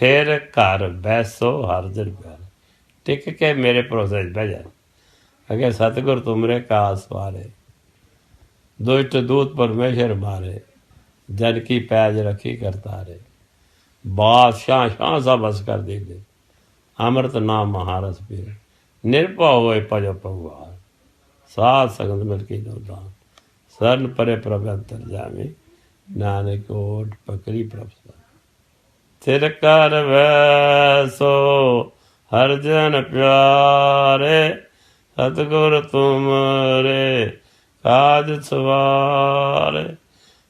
ਥਿਰ ਘਰ ਬੈਸੋ ਹਰ ਦਿਨ ਪਿਆਰ। ਟਿਕ ਕੇ ਮੇਰੇ ਭਰੋਸੇ ਬਹਿ ਜਾ। ਅਗੇ, ਸਤਿਗੁਰ ਤੁਮਰੇ ਕਾ ਸਵਾਰੇ ਦੁਸ਼ਟ ਦੂਤ ਪਰਮੇਸ਼ਰ ਮਾਰੇ। ਜਨ ਕੀ ਪੈਜ ਰੱਖੀ ਕਰਤਾਰੇ ਬਾਦਸ਼ਾਹ ਸ਼ਾਹ ਸਭ ਬਸ ਕਰ ਦੇ ਦੇ ਅੰਮ੍ਰਿਤ ਨਾਮ ਮਹਾਰਸ ਪੀਰ। ਨਿਰਭਉ ਹੋਏ ਭਜੋ ਭਗਵਾਨ। ਸਾਧ ਸੰਗਤ ਮਿਲ ਕੇ ਦਾਨ। ਸਰਨ ਪਰੇ ਪ੍ਰਭ ਅੰਤਰ ਜਾਵੇ। ਨਾਨਕ ਓਟ ਪਕੜੀ ਪ੍ਰਭ ਸਰਨ। ਤਿਰ ਕਰ ਵੈਸੋ ਹਰ ਜਨ ਪਿਆਰੇ, ਸਤਿਗੁਰ ਤੁਮਰੇ ਕਾਜ ਸਵਾਰੇ।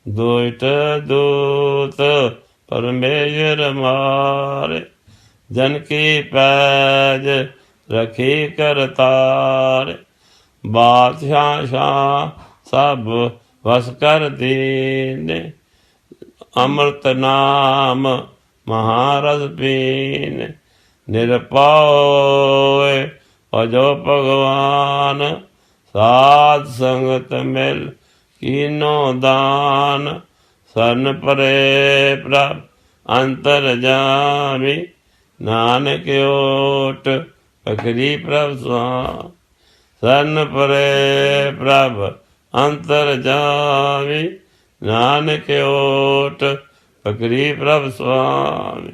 ਦੁਇਟ ਦੂਤ ਪਰਮੇਸ਼ਰ ਮਾਰੇ, ਜਨ ਕੀ ਪੈਜ ਰਖੀ ਕਰਤਾਰ। ਬਾਦਸ਼ਾਹ ਸ਼ਾਹ ਸਭ ਵਸ ਕਰ ਦੀਨੇ, ਅੰਮ੍ਰਿਤ ਨਾਮ ਮਹਾਰਸ ਪੀਨ ਨਿਰਪਉ ਅਜੋ ਭਗਵਾਨ ਸਾਧ ਸੰਗਤ ਮਿਲ ਕੀਨੋ ਦਾਨ ਸਰਨ ਪਰੇ ਪ੍ਰਭ ਅੰਤਰ ਜਾਮੀ ਨਾਨਕ ਓਟ ਪਕਰੀ ਪ੍ਰਭ ਸਵਾ ਸਰਨ ਪਰੇ ਪ੍ਰਭ ਅੰਤਰ ਜਾਮੀ ਨਾਨਕ ਓਟ ਪਕਰੀ ਪ੍ਰਭ ਸੁਆਮੀ